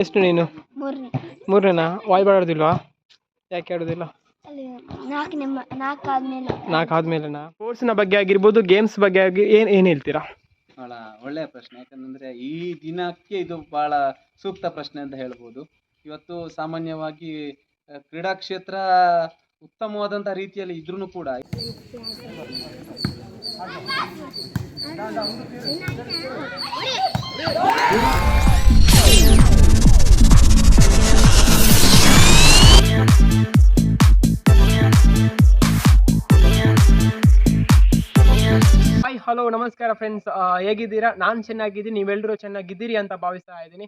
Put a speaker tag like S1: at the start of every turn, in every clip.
S1: ಎಷ್ಟು ನೀನು
S2: ಮೂರನೇ
S1: ಮೂರನೇನಾ ವಾಲಿಬಾಲ್ ಆಡೋದಿಲ್ವಾ ಯಾಕೆ ಆಡೋದಿಲ್ಲ
S2: ಅಲ್ಲಿ ನಾಲ್ಕು ನಿಮ್ಮ ನಾಲ್ಕು ಆದ್ಮೇಲೆ
S1: ನಾಲ್ಕು ಆದ್ಮೇಲೆನಾ ಸ್ಪೋರ್ಟ್ಸ್ನ ಬಗ್ಗೆ ಆಗಿರ್ಬೋದು ಗೇಮ್ಸ್ ಬಗ್ಗೆ ಆಗಿ ಏನು ಏನು ಹೇಳ್ತೀರಾ
S3: ಬಹಳ ಒಳ್ಳೆಯ ಪ್ರಶ್ನೆ ಯಾಕಂದ್ರೆ ಈ ದಿನಕ್ಕೆ ಇದು ಬಹಳ ಸೂಕ್ತ ಪ್ರಶ್ನೆ ಅಂತ ಹೇಳ್ಬೋದು ಇವತ್ತು ಸಾಮಾನ್ಯವಾಗಿ ಆ, ಕ್ರೀಡಾ ಕ್ಷೇತ್ರ ಉತ್ತಮವಾದಂತ ರೀತಿಯಲ್ಲಿ ಇದ್ರೂ ಕೂಡ
S1: ಹಲೋ ನಮಸ್ಕಾರ ಫ್ರೆಂಡ್ಸ್ ಹೇಗಿದ್ದೀರಾ? ನಾನು ಚೆನ್ನಾಗಿದ್ದೀನಿ ನೀವೆಲ್ಲರೂ ಚೆನ್ನಾಗಿದ್ದೀರಿ ಅಂತ ಭಾವಿಸ್ತಾ ಇದ್ದೀನಿ.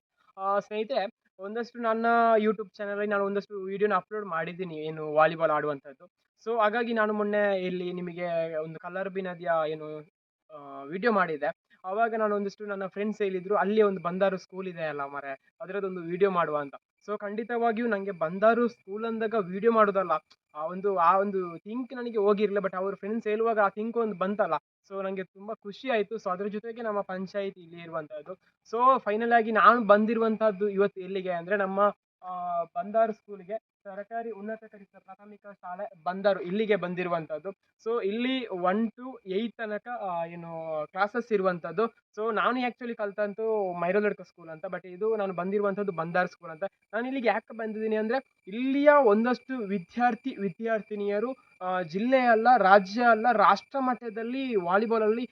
S1: ಸ್ನೇಹಿತರೆ, ಒಂದಷ್ಟು ನನ್ನ ಯೂಟ್ಯೂಬ್ ಚಾನಲಲ್ಲಿ ನಾನು ಒಂದಷ್ಟು ವೀಡಿಯೋನ ಅಪ್ಲೋಡ್ ಮಾಡಿದ್ದೀನಿ, ಏನು ವಾಲಿಬಾಲ್ ಆಡುವಂಥದ್ದು ಸೊ ಹಾಗಾಗಿ ನಾನು ಮೊನ್ನೆ ಇಲ್ಲಿ ನಿಮಗೆ ಒಂದು ಕಲ್ಲರ್ಬಿ ನದಿಯ ಏನು ವಿಡಿಯೋ ಮಾಡಿದೆ ಅವಾಗ ನಾನು ಒಂದಿಷ್ಟು ನನ್ನ ಫ್ರೆಂಡ್ಸ್ ಹೇಳಿದ್ರು ಅಲ್ಲಿ ಒಂದು ಬಂದಾರು ಸ್ಕೂಲ್ ಇದೆ ಅಲ್ಲ ಮರೆ ಅದರದ್ದೊಂದು ವಿಡಿಯೋ ಮಾಡುವ ಅಂತ. ಸೊ ಖಂಡಿತವಾಗಿಯೂ ನನಗೆ ಬಂದಾರು ಸ್ಕೂಲ್ ಅಂದಾಗ ವಿಡಿಯೋ ಮಾಡೋದಲ್ಲ. ಆ ಒಂದು ಆ ಒಂದು ಥಿಂಕ್ ನನಗೆ ಹೋಗಿರಲಿಲ್ಲ ಬಟ್ ಅವ್ರ ಫ್ರೆಂಡ್ಸ್ ಹೇಳುವಾಗ ಆ ಥಿಂಕ್ ಒಂದು ಬಂತಲ್ಲ. ಸೊ ನನಗೆ ತುಂಬ ಖುಷಿ ಆಯಿತು. ಸೊ ಅದ್ರ ಜೊತೆಗೆ ನಮ್ಮ ಪಂಚಾಯತ್ ಇಲ್ಲಿ ಇರುವಂಥದ್ದು ಸೊ ಫೈನಲ್ ಆಗಿ ನಾನು ಬಂದಿರುವಂಥದ್ದು ಇವತ್ತು ಎಲ್ಲಿಗೆ ಅಂದರೆ ನಮ್ಮ ಬಂದಾರು ಸ್ಕೂಲಿಗೆ ಸರ್ಕಾರಿ ಉನ್ನತ ಕಲಿಕಾ ಪ್ರಾಥಮಿಕ ಶಾಲೆ ಬಂದರು, ಇಲ್ಲಿಗೆ ಬಂದಿರುವಂಥದ್ದು ಸೊ ಇಲ್ಲಿ ಒನ್ ಟು ಏಯ್ಟ್ ತನಕ ಏನು ಕ್ಲಾಸಸ್ ಇರುವಂಥದ್ದು ಸೊ ನಾನು ಆ್ಯಕ್ಚುಲಿ ಕಲ್ತಂತೂ ಮೈರೋಲಡ್ಕ ಸ್ಕೂಲ್ ಅಂತ ಬಟ್ ಇದು ನಾನು ಬಂದಿರುವಂಥದ್ದು ಬಂದಾರ್ ಸ್ಕೂಲ್ ಅಂತ. ನಾನು ಇಲ್ಲಿಗೆ ಯಾಕೆ ಬಂದಿದ್ದೀನಿ ಅಂದರೆ, ಇಲ್ಲಿಯ ಒಂದಷ್ಟು ವಿದ್ಯಾರ್ಥಿ, ವಿದ್ಯಾರ್ಥಿನಿಯರು ಜಿಲ್ಲೆ ಅಲ್ಲ, ರಾಜ್ಯ ಅಲ್ಲ, ರಾಷ್ಟ್ರ ಮಟ್ಟದಲ್ಲಿ ವಾಲಿಬಾಲಲ್ಲಿ ಅಲ್ಲಿ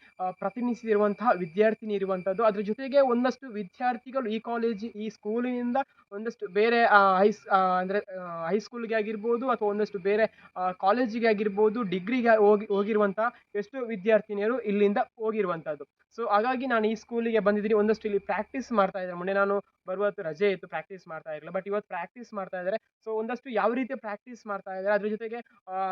S1: ಪ್ರತಿನಿಧಿಸಿರುವಂತಹ ವಿದ್ಯಾರ್ಥಿನಿ ಇರುವಂಥದ್ದು ಅದ್ರ ಜೊತೆಗೆ ಒಂದಷ್ಟು ವಿದ್ಯಾರ್ಥಿಗಳು ಈ ಕಾಲೇಜ್ ಈ ಸ್ಕೂಲಿನಿಂದ ಒಂದಷ್ಟು ಬೇರೆ ಹೈಸ್ ಅಂದರೆ ಹೈಸ್ಕೂಲ್ಗೆ ಆಗಿರ್ಬೋದು ಅಥವಾ ಒಂದಷ್ಟು ಬೇರೆ ಕಾಲೇಜಿಗೆ ಆಗಿರ್ಬೋದು ಡಿಗ್ರಿಗೆ ಹೋಗಿ ಹೋಗಿರುವಂಥ ಎಷ್ಟೋ ವಿದ್ಯಾರ್ಥಿನಿಯರು ಇಲ್ಲಿಂದ ಹೋಗಿರುವಂಥದ್ದು ಸೊ ಹಾಗಾಗಿ ನಾನು ಈ ಸ್ಕೂಲಿಗೆ ಬಂದಿದ್ದೀನಿ. ಒಂದಷ್ಟು ಇಲ್ಲಿ ಪ್ರಾಕ್ಟೀಸ್ ಮಾಡ್ತಾ ಇದ್ದಾರೆ. ಮೊನ್ನೆ ನಾನು ಬರುವತ್ತು ರಜೆ ಇತ್ತು ಪ್ರಾಕ್ಟೀಸ್ ಮಾಡ್ತಾ ಇರಲಿಲ್ಲ. ಬಟ್ ಇವತ್ತು ಪ್ರಾಕ್ಟೀಸ್ ಮಾಡ್ತಾ ಇದ್ದಾರೆ. ಸೊ ಒಂದಷ್ಟು ಯಾವ ರೀತಿ ಪ್ರಾಕ್ಟೀಸ್ ಮಾಡ್ತಾ ಇದ್ದಾರೆ, ಅದ್ರ ಜೊತೆಗೆ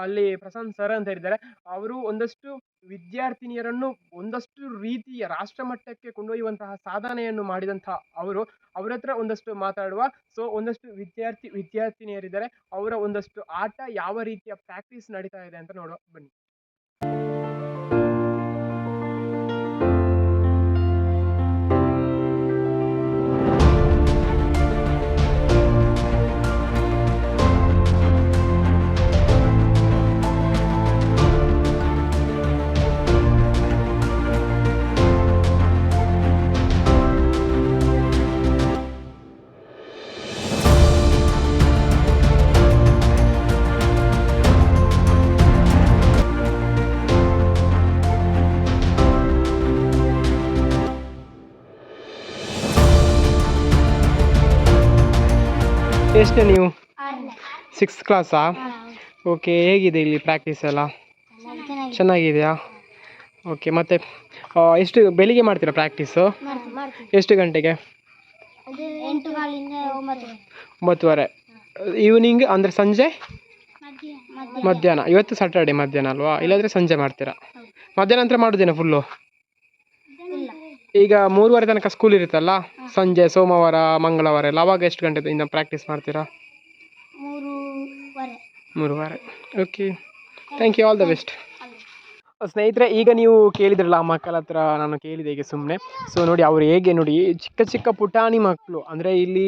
S1: ಅಲ್ಲಿ ಪ್ರಶಾಂತ್ ಸರ್ ಅಂತ ಇದ್ದಾರೆ. ಅವರು ಒಂದಷ್ಟು ವಿದ್ಯಾರ್ಥಿನಿಯರನ್ನು ಒಂದಷ್ಟು ರೀತಿಯ ರಾಷ್ಟ್ರಮಟ್ಟಕ್ಕೆ ಕೊಂಡೊಯ್ಯುವಂತಹ ಸಾಧನೆಯನ್ನು ಮಾಡಿದಂತಹ ಅವರು. ಅವರ ಹತ್ರ ಒಂದಷ್ಟು ಮಾತಾಡುವ ಸೊ ಒಂದಷ್ಟು ವಿದ್ಯಾರ್ಥಿ, ವಿದ್ಯಾರ್ಥಿನಿಯರಿದ್ದಾರೆ. ಅವರ ಒಂದಷ್ಟು ಆಟ ಯಾವ ರೀತಿಯ ಪ್ರಾಕ್ಟೀಸ್ ನಡೀತಾ ಇದೆ ಅಂತ ನೋಡುವ, ಬನ್ನಿ. ಎಷ್ಟು ನೀವು? ಸಿಕ್ಸ್ ಕ್ಲಾಸಾ ಓಕೆ ಹೇಗಿದೆ ಇಲ್ಲಿ ಪ್ರಾಕ್ಟೀಸ್ ಎಲ್ಲ?
S2: ಚೆನ್ನಾಗಿ
S1: ಚೆನ್ನಾಗಿದೆಯಾ? ಓಕೆ ಮತ್ತೆ ಎಷ್ಟು ಬೆಳಿಗ್ಗೆ ಮಾಡ್ತೀರಾ ಪ್ರಾಕ್ಟೀಸು ಎಷ್ಟು ಗಂಟೆಗೆ? ಒಂಬತ್ತುವರೆ. ಈವ್ನಿಂಗ್ ಅಂದರೆ ಸಂಜೆ?
S2: ಮಧ್ಯ
S1: ಮಧ್ಯಾಹ್ನ. ಇವತ್ತು ಸಾಟರ್ಡೆ ಮಧ್ಯಾಹ್ನ ಅಲ್ವಾ? ಇಲ್ಲಾಂದರೆ ಸಂಜೆ ಮಾಡ್ತೀರಾ? ಮಧ್ಯಾಹ್ನ ನಂತರ ಮಾಡೋದೇನಾ ಫುಲ್ಲು ಈಗ ಮೂರುವರೆ ತನಕ ಸ್ಕೂಲ್ ಇರುತ್ತಲ್ಲ? ಸಂಜೆ ಸೋಮವಾರ ಮಂಗಳವಾರ ಎಲ್ಲ ಅವಾಗ ಎಷ್ಟು ಗಂಟೆಯಿಂದ ಪ್ರಾಕ್ಟೀಸ್ ಮಾಡ್ತೀರಾ?
S2: ಮೂರುವರೆ.
S1: Okay thank you all the best ಸ್ನೇಹಿತರೆ, ಈಗ ನೀವು ಕೇಳಿದ್ರಲ್ಲ ಆ ಮಕ್ಕಳ ಹತ್ರ ನಾನು ಕೇಳಿದೆ ಈಗ ಸುಮ್ಮನೆ ಸೊ ನೋಡಿ ಅವ್ರು ಹೇಗೆ ನೋಡಿ, ಚಿಕ್ಕ ಚಿಕ್ಕ ಪುಟಾಣಿ ಮಕ್ಕಳು ಅಂದರೆ ಇಲ್ಲಿ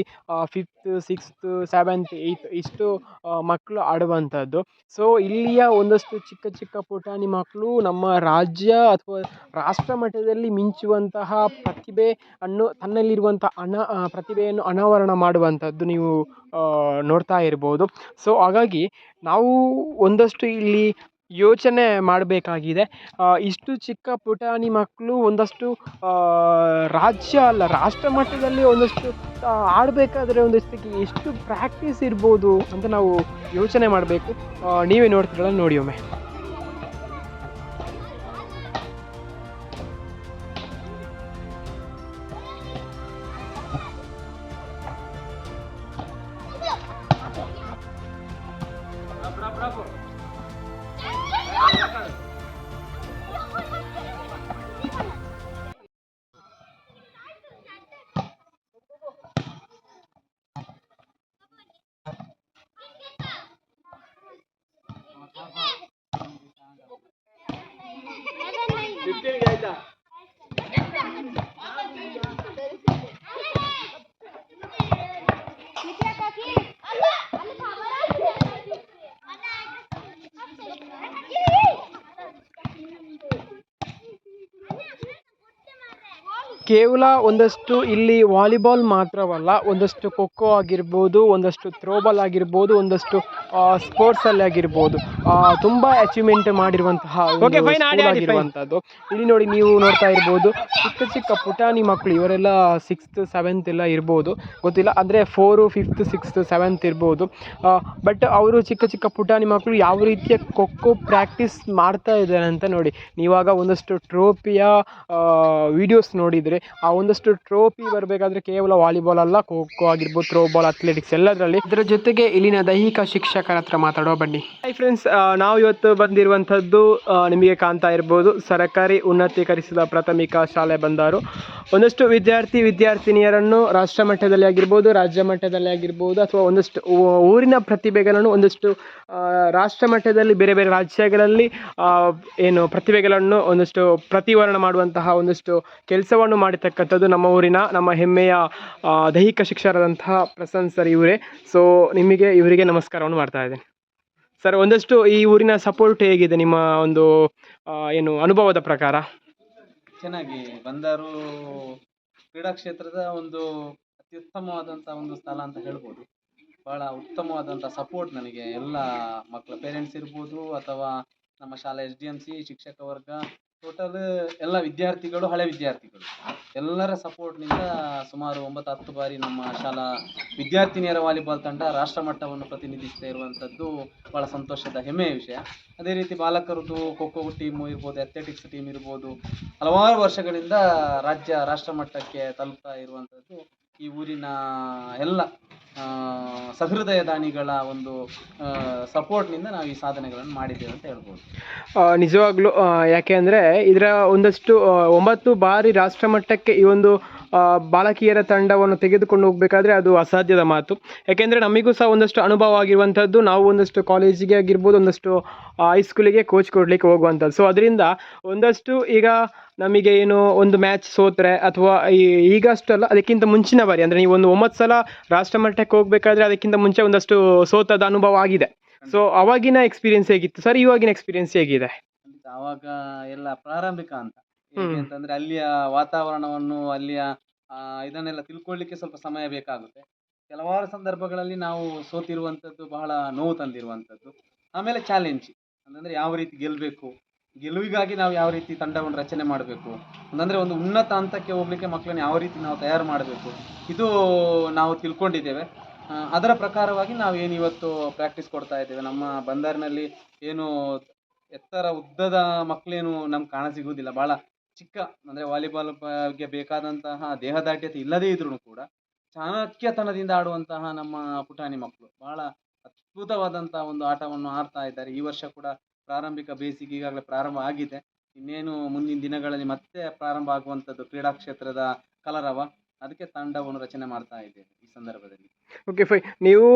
S1: ಫಿಫ್ತ್ ಸಿಕ್ಸ್ತ್ ಸೆವೆಂತ್ ಏಯ್ತ್ ಇಷ್ಟು ಮಕ್ಕಳು ಆಡುವಂಥದ್ದು. ಸೊ ಇಲ್ಲಿಯ ಒಂದಷ್ಟು ಚಿಕ್ಕ ಚಿಕ್ಕ ಪುಟಾಣಿ ಮಕ್ಕಳು ನಮ್ಮ ರಾಜ್ಯ ಅಥವಾ ರಾಷ್ಟ್ರ ಮಟ್ಟದಲ್ಲಿ ಮಿಂಚುವಂತಹ ಪ್ರತಿಭೆ ಅನ್ನು, ತನ್ನಲ್ಲಿರುವಂಥ ಅನ ಪ್ರತಿಭೆಯನ್ನು ಅನಾವರಣ ಮಾಡುವಂಥದ್ದು ನೀವು ನೋಡ್ತಾ ಇರ್ಬೋದು. ಸೊ ಹಾಗಾಗಿ ನಾವು ಒಂದಷ್ಟು ಇಲ್ಲಿ ಯೋಚನೆ ಮಾಡಬೇಕಾಗಿದೆ. ಇಷ್ಟು ಚಿಕ್ಕ ಪುಟಾಣಿ ಮಕ್ಕಳು ಒಂದಷ್ಟು ರಾಜ್ಯ ಅಲ್ಲ, ರಾಷ್ಟ್ರ ಮಟ್ಟದಲ್ಲಿ ಒಂದಷ್ಟು ಆಡಬೇಕಾದ್ರೆ ಒಂದಷ್ಟು ಎಷ್ಟು ಪ್ರಾಕ್ಟೀಸ್ ಇರ್ಬೋದು ಅಂತ ನಾವು ಯೋಚನೆ ಮಾಡಬೇಕು. ನೀವೇ ನೋಡ್ತೀರಲ್ಲ ನೋಡಿ ಒಮ್ಮೆ. Yeah. ಕೇವಲ ಒಂದಷ್ಟು ಇಲ್ಲಿ ವಾಲಿಬಾಲ್ ಮಾತ್ರವಲ್ಲ ಒಂದಷ್ಟು ಖೋಖೋ ಆಗಿರ್ಬೋದು ಒಂದಷ್ಟು ಥ್ರೋಬಾಲ್ ಆಗಿರ್ಬೋದು ಒಂದಷ್ಟು ಸ್ಪೋರ್ಟ್ಸಲ್ಲಿ ಆಗಿರ್ಬೋದು. ತುಂಬ ಅಚೀವ್ಮೆಂಟ್ ಮಾಡಿರುವಂತಹ ಆಗಿರುವಂಥದ್ದು. ಇಲ್ಲಿ ನೋಡಿ ನೀವು ನೋಡ್ತಾ ಇರ್ಬೋದು ಚಿಕ್ಕ ಚಿಕ್ಕ ಪುಟಾಣಿ ಮಕ್ಕಳು ಇವರೆಲ್ಲ ಸಿಕ್ಸ್ತ್ ಸೆವೆಂತ್ ಎಲ್ಲ ಇರ್ಬೋದು. ಗೊತ್ತಿಲ್ಲ ಅಂದರೆ ಫೋರು ಫಿಫ್ತ್ ಸಿಕ್ಸ್ತ್ ಸೆವೆಂತ್ ಇರ್ಬೋದು. ಬಟ್ ಅವರು ಚಿಕ್ಕ ಚಿಕ್ಕ ಪುಟಾಣಿ ಮಕ್ಕಳು ಯಾವ ರೀತಿಯ ಖೋಖೋ ಪ್ರಾಕ್ಟೀಸ್ ಮಾಡ್ತಾ ಇದ್ದಾರೆ ಅಂತ ನೋಡಿ. ನೀವಾಗ ಒಂದಷ್ಟು ಟ್ರೋಫಿಯ ವಿಡಿಯೋಸ್ ನೋಡಿದರೆ ಆ ಒಂದಷ್ಟು ಟ್ರೋಫಿ ಬರಬೇಕಾದ್ರೆ ಕೇವಲ ವಾಲಿಬಾಲ್ ಅಲ್ಲ, ಖೋ ಖೋ ಆಗಿರ್ಬೋದು ಥ್ರೋಬಾಲ್ ಅಥ್ಲೆಟಿಕ್ಸ್ ಎಲ್ಲದರಲ್ಲಿ. ಇದರ ಜೊತೆಗೆ ಇಲ್ಲಿನ ದೈಹಿಕ ಶಿಕ್ಷಕರ ಹತ್ರ ಮಾತಾಡೋ ಬನ್ನಿ. ಹೈ ಫ್ರೆಂಡ್ಸ್ ನಾವು ಇವತ್ತು ಬಂದಿರುವಂಥದ್ದು ನಿಮಗೆ ಕಾಣ್ತಾ ಇರ್ಬೋದು, ಸರ್ಕಾರಿ ಉನ್ನತೀಕರಿಸಿದ ಪ್ರಾಥಮಿಕ ಶಾಲೆ ಬಂದಾರು ಒಂದಷ್ಟು ವಿದ್ಯಾರ್ಥಿ, ವಿದ್ಯಾರ್ಥಿನಿಯರನ್ನು ರಾಷ್ಟ್ರ ಮಟ್ಟದಲ್ಲಿ ಆಗಿರ್ಬೋದು, ರಾಜ್ಯ ಮಟ್ಟದಲ್ಲಿ ಆಗಿರ್ಬೋದು, ಅಥವಾ ಒಂದಷ್ಟು ಊರಿನ ಪ್ರತಿಭೆಗಳನ್ನು ಒಂದಷ್ಟು ರಾಷ್ಟ್ರ ಮಟ್ಟದಲ್ಲಿ ಬೇರೆ ಬೇರೆ ರಾಜ್ಯಗಳಲ್ಲಿ ಏನು ಪ್ರತಿಭೆಗಳನ್ನು ಒಂದಷ್ಟು ಪ್ರತಿವರ್ಣ ಮಾಡುವಂತಹ ಒಂದಷ್ಟು ಕೆಲಸವನ್ನು ಮಾಡಿರ್ತಕ್ಕಂಥದ್ದು ನಮ್ಮ ಊರಿನ, ನಮ್ಮ ಹೆಮ್ಮೆಯ ದೈಹಿಕ ಶಿಕ್ಷಕರಾದಂತಹ ಪ್ರಸನ್ನ ಸರ್ ಇವರೇ. ಸೊ ನಿಮಗೆ ಇವರಿಗೆ ನಮಸ್ಕಾರವನ್ನು ಮಾಡ್ತಾ ಇದ್ದೇನೆ. ಸರ್ ಒಂದಷ್ಟು ಈ ಊರಿನ ಸಪೋರ್ಟ್ ಹೇಗಿದೆ ನಿಮ್ಮ ಒಂದು ಏನು ಅನುಭವದ ಪ್ರಕಾರ?
S3: ಚೆನ್ನಾಗಿ ಬಂದರು ಕ್ರೀಡಾ ಕ್ಷೇತ್ರದ ಒಂದು ಅತ್ಯುತ್ತಮವಾದಂಥ ಒಂದು ಸ್ಥಳ ಅಂತ ಹೇಳ್ಬೋದು. ಬಹಳ ಉತ್ತಮವಾದಂಥ ಸಪೋರ್ಟ್ ನನಗೆ ಎಲ್ಲ ಮಕ್ಕಳ ಪೇರೆಂಟ್ಸ್ ಇರ್ಬೋದು ಅಥವಾ ನಮ್ಮ ಶಾಲೆ ಎಸ್ ಡಿ ಎಂ ಸಿ ಶಿಕ್ಷಕ ವರ್ಗ ಟೋಟಲ್ ಎಲ್ಲ ವಿದ್ಯಾರ್ಥಿಗಳು, ಹಳೆ ವಿದ್ಯಾರ್ಥಿಗಳು. ಎಲ್ಲರ ಸಪೋರ್ಟ್ನಿಂದ ಸುಮಾರು ಒಂಬತ್ತು ಹತ್ತು ಬಾರಿ ನಮ್ಮ ಶಾಲಾ ವಿದ್ಯಾರ್ಥಿನಿಯರ ವಾಲಿಬಾಲ್ ತಂಡ ರಾಷ್ಟ್ರ ಮಟ್ಟವನ್ನು ಪ್ರತಿನಿಧಿಸ್ತಾ ಇರುವಂಥದ್ದು ಭಾಳ ಸಂತೋಷದ ಹೆಮ್ಮೆಯ ವಿಷಯ. ಅದೇ ರೀತಿ ಬಾಲಕರದ್ದು ಖೋ ಖೋ ಟೀಮು ಇರ್ಬೋದು ಅಥ್ಲೆಟಿಕ್ಸ್ ಟೀಮ್ ಇರ್ಬೋದು, ಹಲವಾರು ವರ್ಷಗಳಿಂದ ರಾಜ್ಯ ರಾಷ್ಟ್ರ ಮಟ್ಟಕ್ಕೆ ತಲುಪ್ತಾ ಇರುವಂಥದ್ದು ಈ ಊರಿನ ಎಲ್ಲ ಸಹೃದಯ ದಾನಿಗಳ ಒಂದು ಸಪೋರ್ಟ್ನಿಂದ ನಾವು ಈ ಸಾಧನೆಗಳನ್ನು ಮಾಡಿದ್ದೇವೆ ಅಂತ ಹೇಳ್ಬೋದು.
S1: ನಿಜವಾಗ್ಲೂ ಯಾಕೆ ಅಂದರೆ ಇದರ ಒಂದಷ್ಟು ಒಂಬತ್ತು ಬಾರಿ ರಾಷ್ಟ್ರ ಮಟ್ಟಕ್ಕೆ ಈ ಒಂದು ಬಾಲಕಿಯರ ತಂಡವನ್ನು ತೆಗೆದುಕೊಂಡು ಹೋಗಬೇಕಾದ್ರೆ ಅದು ಅಸಾಧ್ಯದ ಮಾತು. ಯಾಕೆಂದರೆ ನಮಗೂ ಸಹ ಒಂದಷ್ಟು ಅನುಭವ ಆಗಿರುವಂಥದ್ದು, ನಾವು ಒಂದಷ್ಟು ಕಾಲೇಜಿಗೆ ಆಗಿರ್ಬೋದು, ಒಂದಷ್ಟು ಹೈಸ್ಕೂಲಿಗೆ ಕೋಚ್ ಕೊಡಲಿಕ್ಕೆ ಹೋಗುವಂಥದ್ದು. ಸೊ ಅದರಿಂದ ಒಂದಷ್ಟು ಈಗ ನಮಗೆ ಏನು ಒಂದು ಮ್ಯಾಚ್ ಸೋತ್ರೆ ಅಥವಾ ಈ- ಈಗಷ್ಟಲ್ಲ ಅದಕ್ಕಿಂತ ಮುಂಚಿನ ಬಾರಿ ಅಂದರೆ ನೀವು ಒಂದು ಒಂಬತ್ತು ಸಲ ರಾಷ್ಟ್ರಮಟ್ಟಕ್ಕೆ ಹೋಗಬೇಕಾದ್ರೆ ಅದಕ್ಕಿಂತ ಮುಂಚೆ ಒಂದಷ್ಟು ಸೋತದ ಅನುಭವ ಆಗಿದೆ. ಸೊ ಅವಾಗಿನ ಎಕ್ಸ್ಪೀರಿಯನ್ಸ್ ಹೇಗಿತ್ತು? ಸರ್ ಇವಾಗಿನ ಎಕ್ಸ್ಪೀರಿಯನ್ಸ್ ಹೇಗಿದೆ?
S3: ಅವಾಗ ಎಲ್ಲ ಪ್ರಾರಂಭಿಕ ಅಂತ. ಅಂತಂದ್ರೆ ಅಲ್ಲಿಯ ವಾತಾವರಣವನ್ನು ಅಲ್ಲಿಯ ಆ, ಇದನ್ನೆಲ್ಲ ತಿಳ್ಕೊಳ್ಳಿಕ್ಕೆ ಸ್ವಲ್ಪ ಸಮಯ ಬೇಕಾಗುತ್ತೆ. ಕೆಲವಾರು ಸಂದರ್ಭಗಳಲ್ಲಿ ನಾವು ಸೋತಿರುವಂಥದ್ದು ಬಹಳ ನೋವು ತಂದಿರುವಂಥದ್ದು. ಆಮೇಲೆ ಚಾಲೆಂಜ್ ಅಂತಂದ್ರೆ ಯಾವ ರೀತಿ ಗೆಲ್ಲಬೇಕು ಗೆಲುವಿಗಾಗಿ ನಾವು ಯಾವ ರೀತಿ ತಂಡವನ್ನು ರಚನೆ ಮಾಡಬೇಕು? ಅಂದರೆ ಒಂದು ಉನ್ನತ ಹಂತಕ್ಕೆ ಹೋಗ್ಲಿಕ್ಕೆ ಮಕ್ಕಳನ್ನು ಯಾವ ರೀತಿ ನಾವು ತಯಾರು ಮಾಡಬೇಕು? ಇದು ನಾವು ತಿಳ್ಕೊಂಡಿದ್ದೇವೆ. ಅದರ ಪ್ರಕಾರವಾಗಿ ನಾವು ಏನು ಇವತ್ತು ಪ್ರಾಕ್ಟೀಸ್ ಕೊಡ್ತಾ ಇದ್ದೇವೆ? ನಮ್ಮ ಬಂದರಿನಲ್ಲಿ ಏನು ಎತ್ತರ ಉದ್ದದ ಮಕ್ಕಳೇನು ನಮ್ಗೆ ಕಾಣ ಸಿಗುವುದಿಲ್ಲ. ಬಹಳ ಚಿಕ್ಕ, ಅಂದರೆ ವಾಲಿಬಾಲ್ ಬಗ್ಗೆ ಬೇಕಾದಂತಹ ದೇಹದಾಢ್ಯತೆ ಇಲ್ಲದೇ ಇದ್ರೂ ಕೂಡ ಚಾಣಕ್ಯತನದಿಂದ ಆಡುವಂತಹ ನಮ್ಮ ಪುಟಾಣಿ ಮಕ್ಕಳು. ಬಹಳ ಅದ್ಭುತವಾದಂತಹ ಒಂದು ಆಟವನ್ನು ಆಡ್ತಾ ಇದ್ದಾರೆ. ಈ ವರ್ಷ ಕೂಡ ಪ್ರಾರಂಭಿಕ ಬೇಸಿಗೆ ಈಗಾಗಲೇ ಪ್ರಾರಂಭ ಆಗಿದೆ. ಇನ್ನೇನು ಮುಂದಿನ ದಿನಗಳಲ್ಲಿ ಮತ್ತೆ ಪ್ರಾರಂಭ ಆಗುವಂಥದ್ದು ಕ್ರೀಡಾ ಕ್ಷೇತ್ರದ ಕಲರವ, ಅದಕ್ಕೆ ತಂಡವನ್ನು ರಚನೆ ಮಾಡ್ತಾ ಇದ್ದೇವೆ ಈ ಸಂದರ್ಭದಲ್ಲಿ.
S1: ಓಕೆ ಫೈ ನೀವು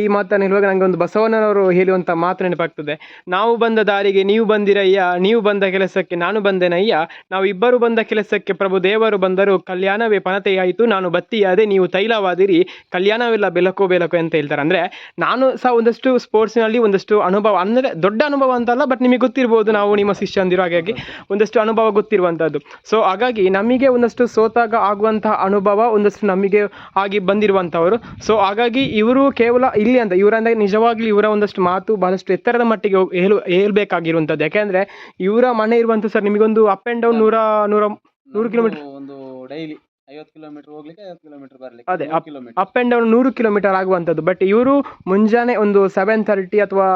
S1: ಈ ಮಾತನ್ನು ಹೇಳುವಾಗ ನನಗೆ ಒಂದು ಬಸವಣ್ಣನವರು ಹೇಳುವಂಥ ಮಾತು ನೆನಪಾಗ್ತದೆ. ನಾವು ಬಂದ ದಾರಿಗೆ ನೀವು ಬಂದಿರಯ್ಯ, ನೀವು ಬಂದ ಕೆಲಸಕ್ಕೆ ನಾನು ಬಂದೆನಯ್ಯ, ನಾವು ಇಬ್ಬರು ಬಂದ ಕೆಲಸಕ್ಕೆ ಪ್ರಭು ದೇವರು ಬಂದರು ಕಲ್ಯಾಣವೇ ಪನತೆಯಾಯಿತು, ನಾನು ಬತ್ತಿಯಾದೆ, ನೀವು ತೈಲವಾದಿರಿ, ಕಲ್ಯಾಣವೆಲ್ಲ ಬೆಲಕೋ ಬೆಲಕೋ ಅಂತ ಹೇಳ್ತಾರೆ. ಅಂದರೆ ನಾನು ಸಹ ಒಂದಷ್ಟು ಸ್ಪೋರ್ಟ್ಸ್ನಲ್ಲಿ ಒಂದಷ್ಟು ಅನುಭವ, ಅಂದರೆ ದೊಡ್ಡ ಅನುಭವ ಅಂತಲ್ಲ ಬಟ್ ನಿಮಗೆ ಗೊತ್ತಿರ್ಬೋದು ನಾವು ನಿಮ್ಮ ಶಿಷ್ಯಂದಿರು ಹಾಗಾಗಿ ಒಂದಷ್ಟು ಅನುಭವ ಗೊತ್ತಿರುವಂಥದ್ದು ಸೊ ಹಾಗಾಗಿ ನಮಗೆ ಒಂದಷ್ಟು ಸೋತಾಗ ಆಗುವಂತಹ ಅನುಭವ, ಒಂದಷ್ಟು ನಮಗೆ ಆಗಿ ಬಂದಿರುವಂಥವರು ಸೊ ಹಾಗಾಗಿ ಇವರು ಕೇವಲ ಇಲ್ಲಿ ಅಂತ ಇವರಂದ್ರೆ ನಿಜವಾಗ್ಲೂ ಇವರ ಒಂದಷ್ಟು ಮಾತು ಬಹಳಷ್ಟು ಎತ್ತರದ ಮಟ್ಟಿಗೆ ಹೇಳು ಹೇಳ್ಬೇಕಾಗಿರುವಂಥದ್ದು. ಯಾಕೆಂದ್ರೆ ಇವರ ಮನೆ ಇರುವಂಥ ಸರ್ ನಿಮಗೊಂದು ಅಪ್ ಆ್ಯಂಡ್ ಡೌನ್ ನೂರ ನೂರ ನೂರು ಕಿಲೋಮೀಟರ್
S3: ಒಂದು ಡೈಲಿ ಐವತ್ತು ಕಿಲೋಮೀಟರ್ ಹೋಗ್ಲಿಕ್ಕೆ ಐವತ್ತು ಕಿಲೋಮೀಟರ್
S1: ಅದೇ,
S3: ಬರ್ಲಿಕ್ಕೆ
S1: up-
S3: kilometre.
S1: Up and down ನೂರು ಕಿಲೋಮೀಟರ್ ಆಗುವಂಥದ್ದು. ಬಟ್ ಇವರು ಮುಂಜಾನೆ ಒಂದು ಸೆವೆನ್ ತರ್ಟಿ ಅಥವಾ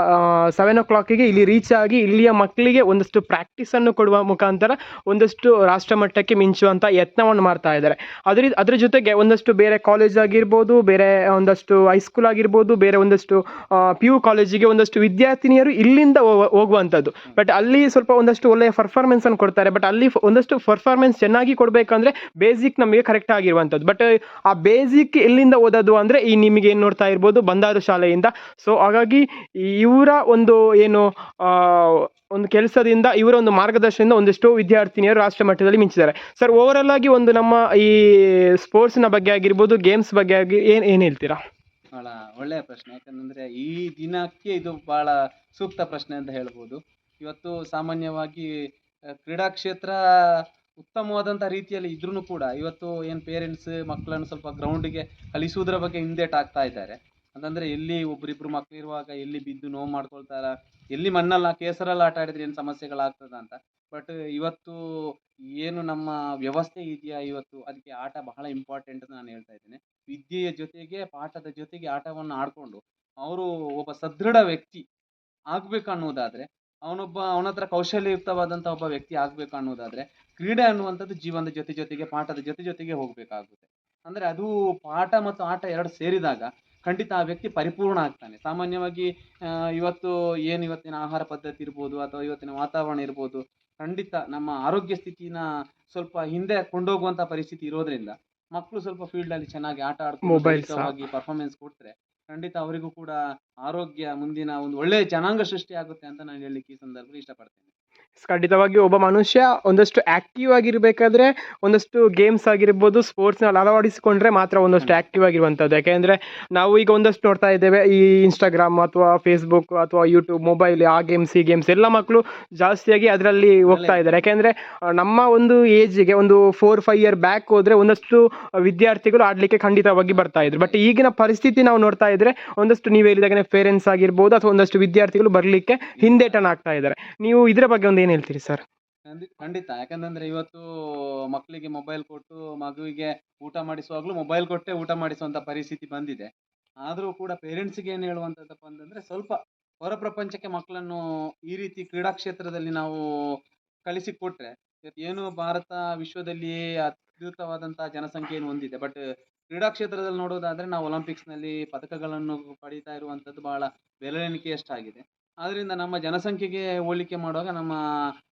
S1: ಸೆವೆನ್ ಓ ಕ್ಲಾಕಿಗೆ ಇಲ್ಲಿ ರೀಚ್ ಆಗಿ ಇಲ್ಲಿಯ ಮಕ್ಕಳಿಗೆ ಒಂದಷ್ಟು ಪ್ರಾಕ್ಟೀಸನ್ನು ಕೊಡುವ ಮುಖಾಂತರ ಒಂದಷ್ಟು ರಾಷ್ಟ್ರ ಮಟ್ಟಕ್ಕೆ ಮಿಂಚುವಂಥ ಯತ್ನವನ್ನು ಮಾಡ್ತಾ ಇದ್ದಾರೆ. ಅದ್ರ ಅದ್ರ ಜೊತೆಗೆ ಒಂದಷ್ಟು ಬೇರೆ ಕಾಲೇಜ್ ಆಗಿರ್ಬೋದು ಬೇರೆ ಒಂದಷ್ಟು ಹೈಸ್ಕೂಲ್ ಆಗಿರ್ಬೋದು ಬೇರೆ ಒಂದಷ್ಟು ಪಿ ಯು ಕಾಲೇಜಿಗೆ ಒಂದಷ್ಟು ವಿದ್ಯಾರ್ಥಿನಿಯರು ಇಲ್ಲಿಂದ ಹೋಗುವಂತದ್ದು ಹೋಗುವಂಥದ್ದು. ಬಟ್ ಅಲ್ಲಿ ಸ್ವಲ್ಪ ಒಂದಷ್ಟು ಒಳ್ಳೆಯ ಪರ್ಫಾರ್ಮೆನ್ಸ್ ಅನ್ನು ಕೊಡ್ತಾರೆ. ಬಟ್ ಅಲ್ಲಿ ಒಂದಷ್ಟು ಪರ್ಫಾರ್ಮೆನ್ಸ್ ಚೆನ್ನಾಗಿ ಕೊಡಬೇಕಂದ್ರೆ ಬೇಸಿಕ್ ನಮಗೆ ಕರೆಕ್ಟ್ ಆಗಿರುವಂಥದ್ದು. ಬಟ್ ಆ ಬೇಸಿಕ್ ಎಲ್ಲಿಂದ ಓದೋದು ಅಂದರೆ ಈ ನಿಮಗೆ ಏನು ನೋಡ್ತಾ ಇರ್ಬೋದು, ಬಂದಾರು ಶಾಲೆಯಿಂದ. ಸೊ ಹಾಗಾಗಿ ಇವರ ಒಂದು ಏನು ಒಂದು ಕೆಲಸದಿಂದ, ಇವರ ಒಂದು ಮಾರ್ಗದರ್ಶನದಿಂದ ಒಂದಿಷ್ಟು ವಿದ್ಯಾರ್ಥಿನಿಯರು ರಾಷ್ಟ್ರ ಮಟ್ಟದಲ್ಲಿ ಮಿಂಚಿದ್ದಾರೆ. ಸರ್ ಓವರಾಲ್ ಆಗಿ ಒಂದು ನಮ್ಮ ಈ ಸ್ಪೋರ್ಟ್ಸ್ನ ಬಗ್ಗೆ ಆಗಿರ್ಬೋದು ಗೇಮ್ಸ್ ಬಗ್ಗೆ ಆಗಿ ಏನು ಏನು ಹೇಳ್ತೀರಾ?
S3: ಬಹಳ ಒಳ್ಳೆಯ ಪ್ರಶ್ನೆ. ಯಾಕಂದರೆ ಈ ದಿನಕ್ಕೆ ಇದು ಬಹಳ ಸೂಕ್ತ ಪ್ರಶ್ನೆ ಅಂತ ಹೇಳ್ಬೋದು. ಇವತ್ತು ಸಾಮಾನ್ಯವಾಗಿ ಕ್ರೀಡಾ ಕ್ಷೇತ್ರ ಉತ್ತಮವಾದಂಥ ರೀತಿಯಲ್ಲಿ ಇದ್ರೂ ಕೂಡ ಇವತ್ತು ಏನು ಪೇರೆಂಟ್ಸ್ ಮಕ್ಕಳನ್ನು ಸ್ವಲ್ಪ ಗ್ರೌಂಡಿಗೆ ಕಲಿಸುವುದರ ಬಗ್ಗೆ ಹಿಂದೇಟ್ ಆಗ್ತಾ ಇದ್ದಾರೆ. ಅಂತಂದ್ರೆ ಎಲ್ಲಿ ಒಬ್ಬರಿಬ್ರು ಮಕ್ಕಳು ಇರುವಾಗ ಎಲ್ಲಿ ಬಿದ್ದು ನೋವು ಮಾಡ್ಕೊಳ್ತಾರ, ಎಲ್ಲಿ ಮಣ್ಣಲ್ಲ ಕೇಸರಲ್ಲಿ ಆಟ ಆಡಿದ್ರೆ ಏನು ಸಮಸ್ಯೆಗಳಾಗ್ತದ ಅಂತ. ಬಟ್ ಇವತ್ತು ಏನು ನಮ್ಮ ವ್ಯವಸ್ಥೆ ಇದೆಯಾ ಇವತ್ತು? ಅದಕ್ಕೆ ಆಟ ಬಹಳ ಇಂಪಾರ್ಟೆಂಟ್ ಅಂತ ನಾನು ಹೇಳ್ತಾ ಇದ್ದೇನೆ. ವಿದ್ಯೆಯ ಜೊತೆಗೆ ಪಾಠದ ಜೊತೆಗೆ ಆಟವನ್ನು ಆಡಿಕೊಂಡು ಅವರು ಒಬ್ಬ ಸದೃಢ ವ್ಯಕ್ತಿ ಆಗ್ಬೇಕು ಅನ್ನೋದಾದ್ರೆ ಅವನೊಬ್ಬ ಅವನ ಹತ್ರ ಕೌಶಲ್ಯಯುಕ್ತವಾದಂಥ ಒಬ್ಬ ವ್ಯಕ್ತಿ ಆಗ್ಬೇಕು ಅನ್ನೋದಾದ್ರೆ ಕ್ರೀಡೆ ಅನ್ನುವಂಥದ್ದು ಜೀವನದ ಜೊತೆ ಜೊತೆಗೆ ಪಾಠದ ಜೊತೆ ಜೊತೆಗೆ ಹೋಗಬೇಕಾಗುತ್ತೆ. ಅಂದರೆ ಅದು ಪಾಠ ಮತ್ತು ಆಟ ಎರಡು ಸೇರಿದಾಗ ಖಂಡಿತ ಆ ವ್ಯಕ್ತಿ ಪರಿಪೂರ್ಣ ಆಗ್ತಾನೆ. ಸಾಮಾನ್ಯವಾಗಿ ಇವತ್ತು ಏನು ಇವತ್ತಿನ ಆಹಾರ ಪದ್ಧತಿ ಇರ್ಬೋದು ಅಥವಾ ಇವತ್ತಿನ ವಾತಾವರಣ ಇರ್ಬೋದು ಖಂಡಿತ ನಮ್ಮ ಆರೋಗ್ಯ ಸ್ಥಿತಿನ ಸ್ವಲ್ಪ ಹಿಂದೆ ಕೊಂಡೋಗುವಂಥ ಪರಿಸ್ಥಿತಿ ಇರೋದ್ರಿಂದ ಮಕ್ಕಳು ಸ್ವಲ್ಪ ಫೀಲ್ಡ್ ಅಲ್ಲಿ ಚೆನ್ನಾಗಿ ಆಟ. ಆಡ್ಕೊಂಡು ಪರ್ಫಾರ್ಮೆನ್ಸ್ ಕೊಟ್ಟರೆ ಖಂಡಿತ ಅವರಿಗೂ ಕೂಡ ಆರೋಗ್ಯ ಮುಂದಿನ ಒಂದು ಒಳ್ಳೆಯ ಜನಾಂಗ ಸೃಷ್ಟಿ ಆಗುತ್ತೆ ಅಂತ ನಾನು ಹೇಳಲಿಕ್ಕೆ ಈ ಸಂದರ್ಭದಲ್ಲಿ ಇಷ್ಟಪಡ್ತೇನೆ.
S1: ಖಂಡಿತವಾಗಿ ಒಬ್ಬ ಮನುಷ್ಯ ಒಂದಷ್ಟು ಆಕ್ಟಿವ್ ಆಗಿರಬೇಕಾದ್ರೆ ಒಂದಷ್ಟು ಗೇಮ್ಸ್ ಆಗಿರ್ಬೋದು ಸ್ಪೋರ್ಟ್ಸ್ನಲ್ಲಿ ಅಳವಡಿಸಿಕೊಂಡ್ರೆ ಮಾತ್ರ ಒಂದಷ್ಟು ಆಕ್ಟಿವ್ ಆಗಿರುವಂಥದ್ದು. ಯಾಕೆಂದರೆ ನಾವು ಈಗ ಒಂದಷ್ಟು ನೋಡ್ತಾ ಇದ್ದೇವೆ ಈ ಇನ್ಸ್ಟಾಗ್ರಾಮ್ ಅಥವಾ ಫೇಸ್ಬುಕ್ ಅಥವಾ ಯೂಟ್ಯೂಬ್ ಮೊಬೈಲ್ ಆ ಗೇಮ್ಸ್ ಈ ಗೇಮ್ಸ್ ಎಲ್ಲ ಮಕ್ಕಳು ಜಾಸ್ತಿಯಾಗಿ ಅದರಲ್ಲಿ ಹೋಗ್ತಾ ಇದ್ದಾರೆ. ಯಾಕೆಂದರೆ ನಮ್ಮ ಒಂದು ಏಜಿಗೆ ಒಂದು ಫೋರ್ ಫೈವ್ ಇಯರ್ ಬ್ಯಾಕ್ ಹೋದ್ರೆ ಒಂದಷ್ಟು ವಿದ್ಯಾರ್ಥಿಗಳು ಆಡಲಿಕ್ಕೆ ಖಂಡಿತವಾಗಿ ಬರ್ತಾ ಇದ್ರು. ಬಟ್ ಈಗಿನ ಪರಿಸ್ಥಿತಿ ನಾವು ನೋಡ್ತಾ ಇದ್ರೆ ಒಂದಷ್ಟು ನೀವು ಹೇಳಿದಾಗೆ ಪೇರೆಂಟ್ಸ್ ಆಗಿರ್ಬೋದು ಅಥವಾ ಒಂದಷ್ಟು ವಿದ್ಯಾರ್ಥಿಗಳು ಬರಲಿಕ್ಕೆ ಹಿಂದೇಟನಾಗ್ತಾ ಇದ್ದಾರೆ. ನೀವು ಇದರ ಬಗ್ಗೆ ಒಂದು ಏನು ಹೇಳ್ತೀರಿ ಸರ್
S3: ಖಂಡಿ- ಖಂಡಿತ. ಯಾಕಂತಂದ್ರೆ ಇವತ್ತು ಮಕ್ಕಳಿಗೆ ಮೊಬೈಲ್ ಕೊಟ್ಟು, ಮಗುವಿಗೆ ಊಟ ಮಾಡಿಸುವಾಗಲೂ ಮೊಬೈಲ್ ಕೊಟ್ಟೆ ಊಟ ಮಾಡಿಸುವಂತ ಪರಿಸ್ಥಿತಿ ಬಂದಿದೆ. ಆದರೂ ಕೂಡ ಪೇರೆಂಟ್ಸ್ಗೆ ಏನು ಹೇಳುವಂಥದ್ದಪ್ಪ ಅಂತಂದ್ರೆ ಸ್ವಲ್ಪ ಹೊರ ಪ್ರಪಂಚಕ್ಕೆ ಮಕ್ಕಳನ್ನು ಈ ರೀತಿ ಕ್ರೀಡಾ ಕ್ಷೇತ್ರದಲ್ಲಿ ನಾವು ಕಳಿಸಿಕೊಟ್ರೆ, ಇವತ್ತು ಏನು ಭಾರತ ವಿಶ್ವದಲ್ಲಿಯೇ ಅದ್ಭುತವಾದಂಥ ಜನಸಂಖ್ಯೆಯನ್ನು ಹೊಂದಿದೆ. ಬಟ್ ಕ್ರೀಡಾ ಕ್ಷೇತ್ರದಲ್ಲಿ ನೋಡೋದಾದರೆ ನಾವು ಒಲಿಂಪಿಕ್ಸ್ನಲ್ಲಿ ಪದಕಗಳನ್ನು ಪಡೀತಾ ಇರುವಂಥದ್ದು ಬಹಳ ಬೆರಳೆಣಿಕೆಯಷ್ಟಾಗಿದೆ ಆದ್ರಿಂದ ನಮ್ಮ ಜನಸಂಖ್ಯೆಗೆ ಹೋಲಿಕೆ ಮಾಡುವಾಗ ನಮ್ಮ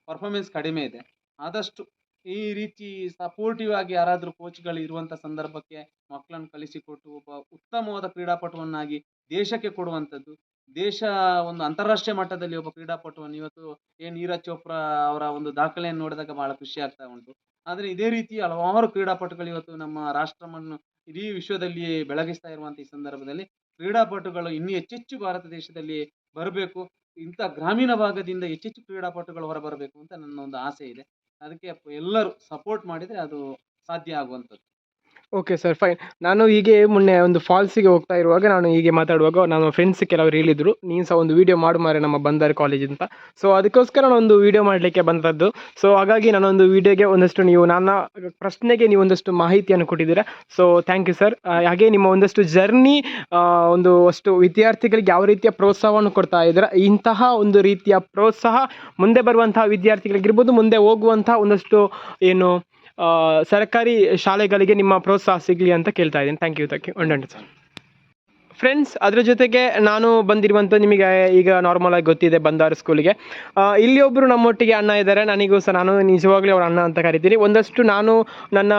S3: ಪರ್ಫಾರ್ಮೆನ್ಸ್ ಕಡಿಮೆ ಇದೆ. ಆದಷ್ಟು ಈ ರೀತಿ ಸಪೋರ್ಟಿವ್ ಆಗಿ ಯಾರಾದರೂ ಕೋಚ್ಗಳು ಇರುವಂಥ ಸಂದರ್ಭಕ್ಕೆ ಮಕ್ಕಳನ್ನು ಕಲಿಸಿಕೊಟ್ಟು ಒಬ್ಬ ಉತ್ತಮವಾದ ಕ್ರೀಡಾಪಟುವನ್ನಾಗಿ ದೇಶಕ್ಕೆ ಕೊಡುವಂಥದ್ದು ದೇಶ ಒಂದು ಅಂತಾರಾಷ್ಟ್ರೀಯ ಮಟ್ಟದಲ್ಲಿ ಒಬ್ಬ ಕ್ರೀಡಾಪಟುವನ್ನು ಇವತ್ತು ಏನು ನೀರಜ್ ಚೋಪ್ರಾ ಅವರ ಒಂದು ದಾಖಲೆಯನ್ನು ನೋಡಿದಾಗ ಬಹಳ ಖುಷಿ ಆಗ್ತಾ ಉಂಟು. ಆದರೆ ಇದೇ ರೀತಿ ಹಲವಾರು ಕ್ರೀಡಾಪಟುಗಳು ಇವತ್ತು ನಮ್ಮ ರಾಷ್ಟ್ರವನ್ನು ಇಡೀ ವಿಶ್ವದಲ್ಲಿ ಬೆಳಗಿಸ್ತಾ ಇರುವಂಥ ಈ ಸಂದರ್ಭದಲ್ಲಿ ಕ್ರೀಡಾಪಟುಗಳು ಇನ್ನೂ ಹೆಚ್ಚೆಚ್ಚು ಭಾರತ ದೇಶದಲ್ಲಿ ಬರಬೇಕು. ಇಂಥ ಗ್ರಾಮೀಣ ಭಾಗದಿಂದ ಹೆಚ್ಚೆಚ್ಚು ಕ್ರೀಡಾಪಟುಗಳು ಹೊರಬರಬೇಕು ಅಂತ ನನ್ನ ಒಂದು ಆಸೆ ಇದೆ. ಅದಕ್ಕೆ ಎಲ್ಲರೂ ಸಪೋರ್ಟ್ ಮಾಡಿದರೆ ಅದು ಸಾಧ್ಯ ಆಗುವಂಥದ್ದು.
S1: ಓಕೆ ಸರ್ ಫೈನ್ ನಾನು ಹೀಗೆ ಮೊನ್ನೆ ಒಂದು ಫಾಲ್ಸಿಗೆ ಹೋಗ್ತಾ ಇರುವಾಗ ನಾನು ಹೀಗೆ ಮಾತಾಡುವಾಗ ನಮ್ಮ ಫ್ರೆಂಡ್ಸ್ ಕೆಲವರು ಹೇಳಿದರು, ನೀನು ಸಹ ಒಂದು ವಿಡಿಯೋ ಮಾಡು ಮಾರೆ ನಮ್ಮ ಬಂದಾರಿ ಕಾಲೇಜ್ ಅಂತ. ಸೊ ಅದಕ್ಕೋಸ್ಕರ ನಾನು ಒಂದು ವಿಡಿಯೋ ಮಾಡಲಿಕ್ಕೆ ಬಂದದ್ದು. ಸೊ ಹಾಗಾಗಿ ನಾನೊಂದು ವೀಡಿಯೋಗೆ ಒಂದಷ್ಟು ನೀವು ನನ್ನ ಪ್ರಶ್ನೆಗೆ ನೀವು ಒಂದಷ್ಟು ಮಾಹಿತಿಯನ್ನು ಕೊಟ್ಟಿದ್ದೀರಾ. ಸೊ ಥ್ಯಾಂಕ್ ಯು ಸರ್ ಹಾಗೆ ನಿಮ್ಮ ಒಂದಷ್ಟು ಜರ್ನಿ ಒಂದು ಅಷ್ಟು ವಿದ್ಯಾರ್ಥಿಗಳಿಗೆ ಯಾವ ರೀತಿಯ ಪ್ರೋತ್ಸಾಹವನ್ನು ಕೊಡ್ತಾ ಇದ್ದೀರಾ, ಇಂತಹ ಒಂದು ರೀತಿಯ ಪ್ರೋತ್ಸಾಹ ಮುಂದೆ ಬರುವಂತಹ ವಿದ್ಯಾರ್ಥಿಗಳಿಗಿರ್ಬೋದು, ಮುಂದೆ ಹೋಗುವಂತಹ ಒಂದಷ್ಟು ಏನು ಸರ್ಕಾರಿ ಶಾಲೆಗಳಿಗೆ ನಿಮ್ಮ ಪ್ರೋತ್ಸಾಹ ಸಿಗಲಿ ಅಂತ ಕೇಳ್ತಾ ಇದ್ದೀನಿ. ಥ್ಯಾಂಕ್ ಯು ಥ್ಯಾಂಕ್ ಯು ಉಂಟು ಸರ್ ಫ್ರೆಂಡ್ಸ್ ಅದ್ರ ಜೊತೆಗೆ ನಾನು ಬಂದಿರುವಂಥ ನಿಮಗೆ ಈಗ ನಾರ್ಮಲ್ ಆಗಿ ಗೊತ್ತಿದೆ ಬಂದಾರ ಸ್ಕೂಲಿಗೆ ಇಲ್ಲಿ ಒಬ್ಬರು ನಮ್ಮೊಟ್ಟಿಗೆ ಅಣ್ಣ ಇದ್ದಾರೆ. ನನಗೂ ಸಹ ನಾನು ನಿಜವಾಗ್ಲೂ ಅವ್ರ ಅಣ್ಣ ಅಂತ ಕರಿತೀನಿ. ಒಂದಷ್ಟು ನಾನು ನನ್ನ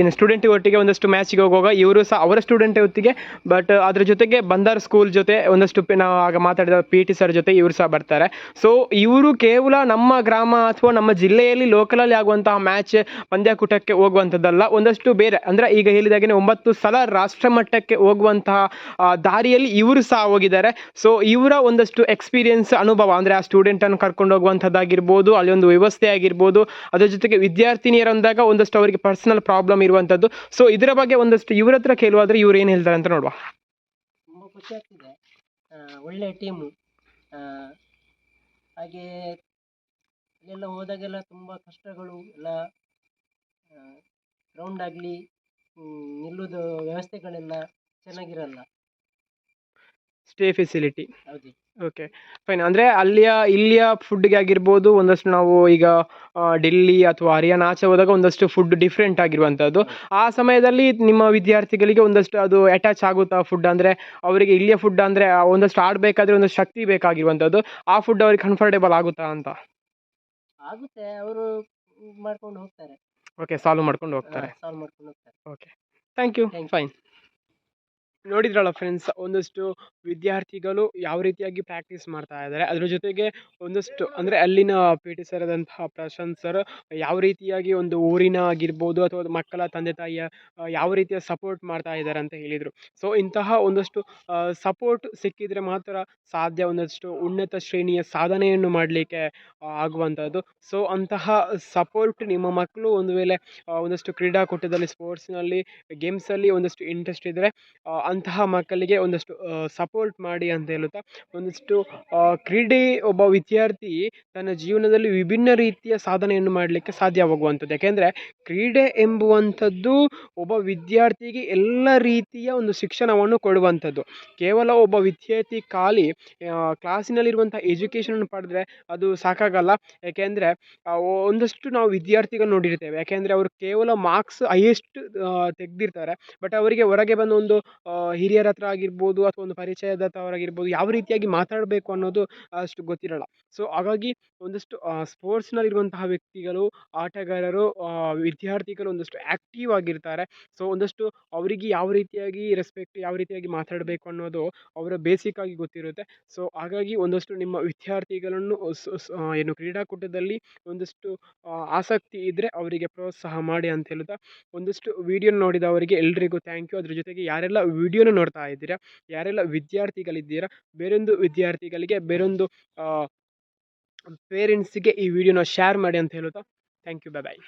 S1: ಏನು ಸ್ಟೂಡೆಂಟ್ ಒಟ್ಟಿಗೆ ಒಂದಷ್ಟು ಮ್ಯಾಚಿಗೆ ಹೋಗುವಾಗ ಇವರು ಸಹ ಅವರ ಸ್ಟೂಡೆಂಟ್ ಹೊತ್ತಿಗೆ ಬಟ್ ಅದ್ರ ಜೊತೆಗೆ ಬಂದಾರ ಸ್ಕೂಲ್ ಜೊತೆ ಒಂದಷ್ಟು ನಾವು ಆಗ ಮಾತಾಡಿದ ಪಿ ಟಿ ಸರ್ ಜೊತೆ ಇವರು ಸಹ ಬರ್ತಾರೆ. ಸೊ ಇವರು ಕೇವಲ ನಮ್ಮ ಗ್ರಾಮ ಅಥವಾ ನಮ್ಮ ಜಿಲ್ಲೆಯಲ್ಲಿ ಲೋಕಲಲ್ಲಿ ಆಗುವಂತಹ ಮ್ಯಾಚ್ ಪಂದ್ಯಕೂಟಕ್ಕೆ ಹೋಗುವಂಥದ್ದಲ್ಲ ಒಂದಷ್ಟು ಬೇರೆ, ಅಂದರೆ ಈಗ ಹೇಳಿದಾಗೆ ಒಂಬತ್ತು ಸಲ ರಾಷ್ಟ್ರ ಮಟ್ಟಕ್ಕೆ ಹೋಗುವಂತಹ ದಾರಿಯಲ್ಲಿ ಇವರು ಸಹ ಹೋಗಿದ್ದಾರೆ. ಸೊ ಇವರ ಒಂದಷ್ಟು ಎಕ್ಸ್ಪೀರಿಯನ್ಸ್ ಅನುಭವ, ಅಂದರೆ ಆ ಸ್ಟೂಡೆಂಟನ್ನು ಕರ್ಕೊಂಡು ಹೋಗುವಂಥದ್ದಾಗಿರ್ಬೋದು ಅಲ್ಲಿ ಒಂದು ವ್ಯವಸ್ಥೆ ಆಗಿರ್ಬೋದು, ಅದರ ಜೊತೆಗೆ ವಿದ್ಯಾರ್ಥಿನಿಯರಂದಾಗ ಒಂದಷ್ಟು ಅವರಿಗೆ ಪರ್ಸನಲ್ ಪ್ರಾಬ್ಲಮ್ ಇರುವಂಥದ್ದು ಸೊ ಇದರ ಬಗ್ಗೆ ಒಂದಷ್ಟು ಇವ್ರ ಹತ್ರ ಕೇಳುವಾದ್ರೆ ಇವ್ರು ಏನು ಹೇಳ್ತಾರೆ ಅಂತ ನೋಡುವ.
S4: ತುಂಬ ಖುಷಿ ಆಗ್ತಿದೆ. ಒಳ್ಳೆ ಟೀಮು ಹಾಗೆ ಅಲ್ಲೆಲ್ಲ ಹೋದಾಗೆಲ್ಲ ತುಂಬ ಕಷ್ಟಗಳು, ಎಲ್ಲ ಗ್ರೌಂಡ್ ಆಗಲಿ ನಿಲ್ಲೋದು ವ್ಯವಸ್ಥೆಗಳೆಲ್ಲ ಚೆನ್ನಾಗಿರಲ್ಲ.
S1: ಸ್ಟೇ ಫೆಸಿಲಿಟಿ
S4: ಹೌದು.
S1: ಓಕೆ ಫೈನ್ ಅಂದರೆ ಅಲ್ಲಿಯ ಇಲ್ಲಿಯ ಫುಡ್ಗೆ ಆಗಿರ್ಬೋದು ಒಂದಷ್ಟು ನಾವು ಈಗ ಆ, ಡೆಲ್ಲಿ ಅಥವಾ ಹರಿಯಾಣ ಆಚೆ ಹೋದಾಗ ಒಂದಷ್ಟು ಫುಡ್ ಡಿಫ್ರೆಂಟ್ ಆಗಿರುವಂಥದ್ದು. ಆ ಸಮಯದಲ್ಲಿ ನಿಮ್ಮ ವಿದ್ಯಾರ್ಥಿಗಳಿಗೆ ಒಂದಷ್ಟು ಅದು ಅಟ್ಯಾಚ್ ಆಗುತ್ತಾ ಫುಡ್ ಅಂದರೆ ಅವರಿಗೆ ಇಲ್ಲಿಯ ಫುಡ್ ಅಂದರೆ ಒಂದಷ್ಟು ಆಡಬೇಕಾದ್ರೆ ಒಂದಷ್ಟು ಶಕ್ತಿ ಬೇಕಾಗಿರುವಂಥದ್ದು. ಆ ಫುಡ್ ಅವ್ರಿಗೆ ಕಂಫರ್ಟೇಬಲ್ ಆಗುತ್ತಾ ಅಂತ?
S4: ಆಗುತ್ತೆ. ಅವರು ಮಾಡ್ಕೊಂಡು ಹೋಗ್ತಾರೆ.
S1: ಓಕೆ ಸಾಲ್ವ್ ಮಾಡ್ಕೊಂಡು ಹೋಗ್ತಾರೆ.
S4: ಸಾಲ್ವ್ ಮಾಡ್ಕೊಂಡು ಹೋಗ್ತಾರೆ.
S1: Okay thank you
S4: Thank you.
S1: Fine ನೋಡಿದ್ರಲ್ಲ ಫ್ರೆಂಡ್ಸ್, ಒಂದಷ್ಟು ವಿದ್ಯಾರ್ಥಿಗಳು ಯಾವ ರೀತಿಯಾಗಿ ಪ್ರಾಕ್ಟೀಸ್ ಮಾಡ್ತಾ ಇದ್ದಾರೆ. ಅದ್ರ ಜೊತೆಗೆ ಒಂದಷ್ಟು ಅಂದರೆ ಅಲ್ಲಿನ ಪಿ ಟಿ ಸರ್ ಆದಂತಹ ಪ್ರಶಾಂತ್ ಸರ್ ಯಾವ ರೀತಿಯಾಗಿ ಒಂದು ಊರಿನ ಆಗಿರ್ಬೋದು ಅಥವಾ ಮಕ್ಕಳ ತಂದೆ ತಾಯಿಯ ಯಾವ ರೀತಿಯ ಸಪೋರ್ಟ್ ಮಾಡ್ತಾ ಇದ್ದಾರೆ ಅಂತ ಹೇಳಿದರು. ಸೊ, ಇಂತಹ ಒಂದಷ್ಟು ಸಪೋರ್ಟ್ ಸಿಕ್ಕಿದರೆ ಮಾತ್ರ ಸಾಧ್ಯ ಒಂದಷ್ಟು ಉನ್ನತ ಶ್ರೇಣಿಯ ಸಾಧನೆಯನ್ನು ಮಾಡಲಿಕ್ಕೆ ಆಗುವಂಥದ್ದು. ಸೊ, ಅಂತಹ ಸಪೋರ್ಟ್ ನಿಮ್ಮ ಮಕ್ಕಳು ಒಂದು ವೇಳೆ ಒಂದಷ್ಟು ಕ್ರೀಡಾಕೂಟದಲ್ಲಿ, ಸ್ಪೋರ್ಟ್ಸ್ನಲ್ಲಿ ಗೇಮ್ಸಲ್ಲಿ ಒಂದಷ್ಟು ಇಂಟ್ರೆಸ್ಟ್ ಇದ್ದರೆ ಅಂತಹ ಮಕ್ಕಳಿಗೆ ಒಂದಷ್ಟು ಸಪೋರ್ಟ್ ಮಾಡಿ ಅಂತ ಹೇಳುತ್ತಾ, ಒಂದಷ್ಟು ಕ್ರೀಡೆ ಒಬ್ಬ ವಿದ್ಯಾರ್ಥಿ ತನ್ನ ಜೀವನದಲ್ಲಿ ವಿಭಿನ್ನ ರೀತಿಯ ಸಾಧನೆಯನ್ನು ಮಾಡಲಿಕ್ಕೆ ಸಾಧ್ಯವಾಗುವಂಥದ್ದು. ಯಾಕೆಂದರೆ, ಕ್ರೀಡೆ ಎಂಬುವಂಥದ್ದು ಒಬ್ಬ ವಿದ್ಯಾರ್ಥಿಗೆ ಎಲ್ಲ ರೀತಿಯ ಒಂದು ಶಿಕ್ಷಣವನ್ನು ಕೊಡುವಂಥದ್ದು. ಕೇವಲ ಒಬ್ಬ ವಿದ್ಯಾರ್ಥಿ ಖಾಲಿ ಕ್ಲಾಸಿನಲ್ಲಿರುವಂಥ ಎಜುಕೇಷನನ್ನು ಪಡೆದ್ರೆ ಅದು ಸಾಕಾಗಲ್ಲ. ಯಾಕೆಂದರೆ ಒಂದಷ್ಟು ನಾವು ವಿದ್ಯಾರ್ಥಿಗಳು ನೋಡಿರ್ತೇವೆ. ಯಾಕೆಂದರೆ, ಅವರು ಕೇವಲ ಮಾರ್ಕ್ಸ್ ಹೈಯೆಸ್ಟ್ ತೆಗೆದಿರ್ತಾರೆ. ಬಟ್ ಅವರಿಗೆ ಹೊರಗೆ ಬಂದು ಒಂದು ಹಿರಿಯರ ಹತ್ರ ಆಗಿರ್ಬೋದು ಅಥವಾ ಒಂದು ಪರಿಚಯದವರಾಗಿರ್ಬೋದು ಯಾವ ರೀತಿಯಾಗಿ ಮಾತಾಡಬೇಕು ಅನ್ನೋದು ಅಷ್ಟು ಗೊತ್ತಿರಲ್ಲ. ಸೊ ಹಾಗಾಗಿ ಒಂದಷ್ಟು ಸ್ಪೋರ್ಟ್ಸ್ನಲ್ಲಿರುವಂತಹ ವ್ಯಕ್ತಿಗಳು, ಆಟಗಾರರು ವಿದ್ಯಾರ್ಥಿಗಳು ಒಂದಷ್ಟು ಆ್ಯಕ್ಟಿವ್ ಆಗಿರ್ತಾರೆ. ಸೊ ಒಂದಷ್ಟು ಅವರಿಗೆ ಯಾವ ರೀತಿಯಾಗಿ ರೆಸ್ಪೆಕ್ಟ್ ಯಾವ ರೀತಿಯಾಗಿ ಮಾತಾಡಬೇಕು ಅನ್ನೋದು ಅವರ ಆಗಿ ಗೊತ್ತಿರುತ್ತೆ. ಸೊ ಹಾಗಾಗಿ ಒಂದಷ್ಟು ನಿಮ್ಮ ವಿದ್ಯಾರ್ಥಿಗಳನ್ನು ಏನು ಕ್ರೀಡಾಕೂಟದಲ್ಲಿ ಒಂದಷ್ಟು ಆಸಕ್ತಿ ಇದ್ದರೆ ಅವರಿಗೆ ಪ್ರೋತ್ಸಾಹ ಮಾಡಿ ಅಂತ ಹೇಳುತ್ತಾ, ಒಂದಷ್ಟು ವಿಡಿಯೋ ನೋಡಿದವರಿಗೆ ಎಲ್ರಿಗೂ ಥ್ಯಾಂಕ್ ಯು ಅದ್ರ ಜೊತೆಗೆ ಯಾರೆಲ್ಲ ವಿಡಿಯೋನ ನೋಡ್ತಾ ಇದ್ದೀರಾ? ಯಾರೆಲ್ಲ ವಿದ್ಯಾರ್ಥಿಗಳಿದ್ದೀರಾ? ಬೇರೊಂದು ವಿದ್ಯಾರ್ಥಿಗಳಿಗೆ ಬೇರೊಂದು ಪೇರೆಂಟ್ಸಿಗೆ ಈ ವಿಡಿಯೋನ ಶೇರ್ ಮಾಡಿ ಅಂತ ಹೇಳುತ್ತಾ? Thank you bye bye